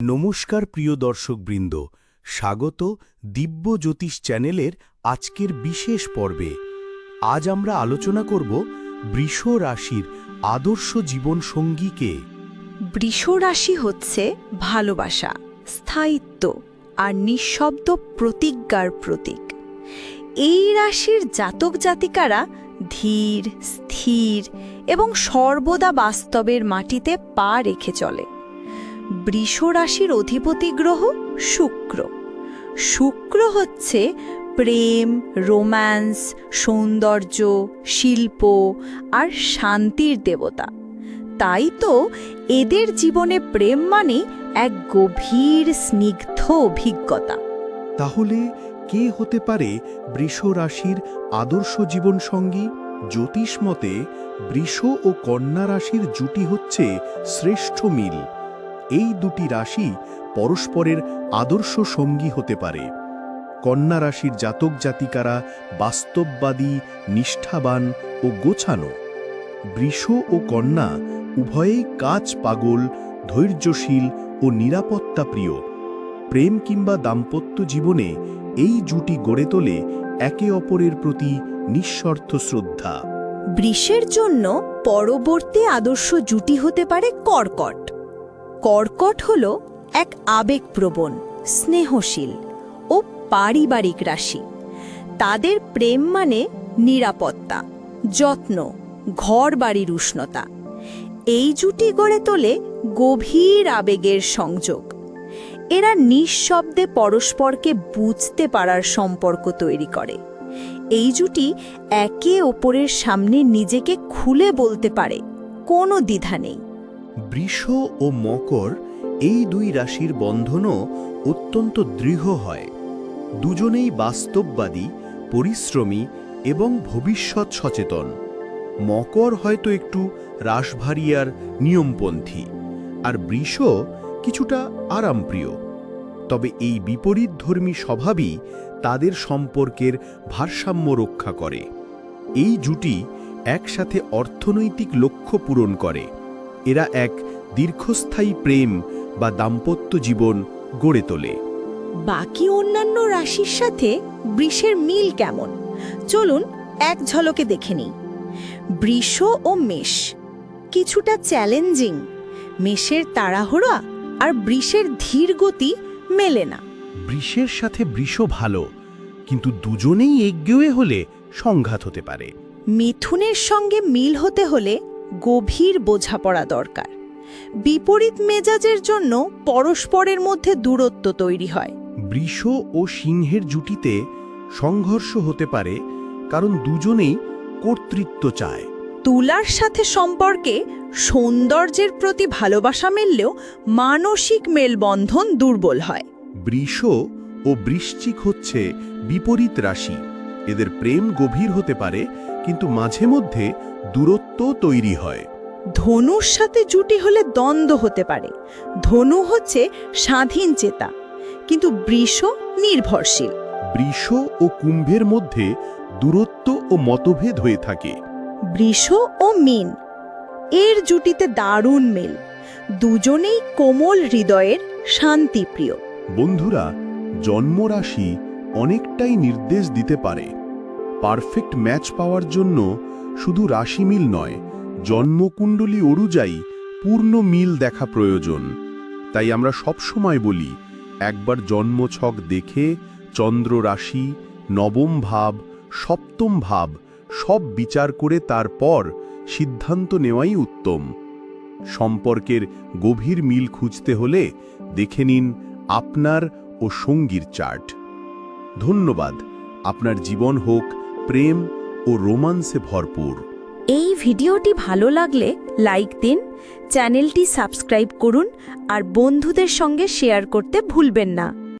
নমস্কার প্রিয় দর্শকবৃন্দ, স্বাগত দিব্য জ্যোতিষ চ্যানেলের আজকের বিশেষ পর্বে। আজ আমরা আলোচনা করব বৃষ রাশির আদর্শ জীবন সঙ্গীকে বৃষ রাশি হচ্ছে ভালোবাসা, স্থায়িত্ব আর নিঃশব্দ প্রতিজ্ঞার প্রতীক। এই রাশির জাতক জাতিকারা ধীর, স্থির এবং সর্বদা বাস্তবের মাটিতে পা রেখে চলে। বৃষ রাশির অধিপতি গ্রহ শুক্র। শুক্র হচ্ছে প্রেম, রোম্যান্স, সৌন্দর্য, শিল্প আর শান্তির দেবতা। তাই তো এদের জীবনে প্রেম মানে এক গভীর, স্নিগ্ধ অভিজ্ঞতা। তাহলে কে হতে পারে বৃষ রাশির আদর্শ জীবন সঙ্গী জ্যোতিষ মতে বৃষ ও কন্যা রাশির জুটি হচ্ছে শ্রেষ্ঠ মিল। এই দুটি রাশি পরস্পরের আদর্শ সঙ্গী হতে পারে। কন্যা রাশির জাতক জাতিকারা বাস্তববাদী, নিষ্ঠাবান ও গোছানো। বৃষ ও কন্যা উভয়েই কাজ পাগল, ধৈর্যশীল ও নিরাপত্তা প্রিয়। প্রেম কিংবা দাম্পত্য জীবনে এই জুটি গড়ে তোলে একে অপরের প্রতি নিঃস্বার্থ শ্রদ্ধা। বৃষের জন্য পরবর্তী আদর্শ জুটি হতে পারে কর্কট। কর্কট হল এক আবেগপ্রবণ, স্নেহশীল ও পারিবারিক রাশি। তাদের প্রেম মানে নিরাপত্তা, যত্ন ঘর বাড়ির উষ্ণতা। এই জুটি গড়ে তোলে গভীর আবেগের সংযোগ। এরা নিঃশব্দে পরস্পরকে বুঝতে পারার সম্পর্ক তৈরি করে। এই জুটি একে অপরের সামনে নিজেকে খুলে বলতে পারে, কোনো দ্বিধা নেই। বৃষ ও মকর এই দুই রাশির বন্ধনও অত্যন্ত দৃঢ় হয়। দুজনেই বাস্তববাদী, পরিশ্রমী এবং ভবিষ্যৎ সচেতন। মকর হয়তো একটু রাসভারিয়ার নিয়মপন্থী আর বৃষ কিছুটা আরামপ্রিয়। তবে এই বিপরীতধর্মী স্বভাবই তাদের সম্পর্কের ভারসাম্য রক্ষা করে। এই জুটি একসাথে অর্থনৈতিক লক্ষ্য পূরণ করে। এরা এক দীর্ঘস্থায়ী প্রেম বা দাম্পত্য জীবন গড়ে তোলে। বাকি অন্যান্য রাশির সাথে বৃষের মিল কেমন? চলুন এক ঝলকে দেখে নিই। বৃষ ও মেষ কিছুটা চ্যালেঞ্জিং। মেষের তাড়াহুড়া আর বৃষের ধীর গতি মেলে না। বৃষের সাথে বৃষ ভালো কিন্তু দুজনেই এগিয়ে হলে সংঘাত হতে পারে। মিথুনের সঙ্গে মিল হতে হলে গভীর বোঝাপড়া দরকার। বিপরীত মেজাজের জন্য পরস্পরের মধ্যে দূরত্ব তৈরি হয়। বৃষ ও সিংহের জুটিতে সংঘর্ষ হতে পারে কারণ দুজনেই কর্তৃত্ব চায়। তুলার সাথে সম্পর্কে সৌন্দর্যের প্রতি ভালোবাসা মেললেও মানসিক মেলবন্ধন দুর্বল হয়। বৃষ ও বৃশ্চিক হচ্ছে বিপরীত রাশি। এদের প্রেম গভীর হতে পারে কিন্তু মাঝে মধ্যে দূরত্ব তৈরি হয়। ধনুর সাথে জুটি হলে দ্বন্দ্ব হতে পারে। ধনু হচ্ছে স্বাধীন চেতা কিন্তু বৃষ নির্ভরশীল। বৃষ ও কুম্ভের মধ্যে দূরত্ব ও মতভেদ হয়ে থাকে। বৃষ ও মিন এর জুটিতে দারুণ মেল। দুজনেই কোমল হৃদয়ের শান্তিপ্রিয়। বন্ধুরা জন্মরাশি অনেকটাই নির্দেশ দিতে পারে। পারফেক্ট ম্যাচ পাওয়ার জন্য শুধু রাশি মিল নয়, জন্মকুণ্ডলী অনুযায়ী পূর্ণ মিল দেখা প্রয়োজন। তাই আমরা সব সময় বলি, একবার জন্মছক দেখে চন্দ্র রাশি, নবম ভাব, সপ্তম ভাব সব বিচার করে তারপর সিদ্ধান্ত নেওয়াই উত্তম। সম্পর্কের গভীর মিল খুঁজতে হলে দেখে নিন আপনার ও সঙ্গীর চার্ট। ধন্যবাদ। আপনার জীবন হোক প্রেম ও রোমান্সে ভরপুর। এই ভিডিওটি ভালো লাগলে লাইক দিন, চ্যানেলটি সাবস্ক্রাইব করুন, আর বন্ধুদের সঙ্গে শেয়ার করতে ভুলবেন না।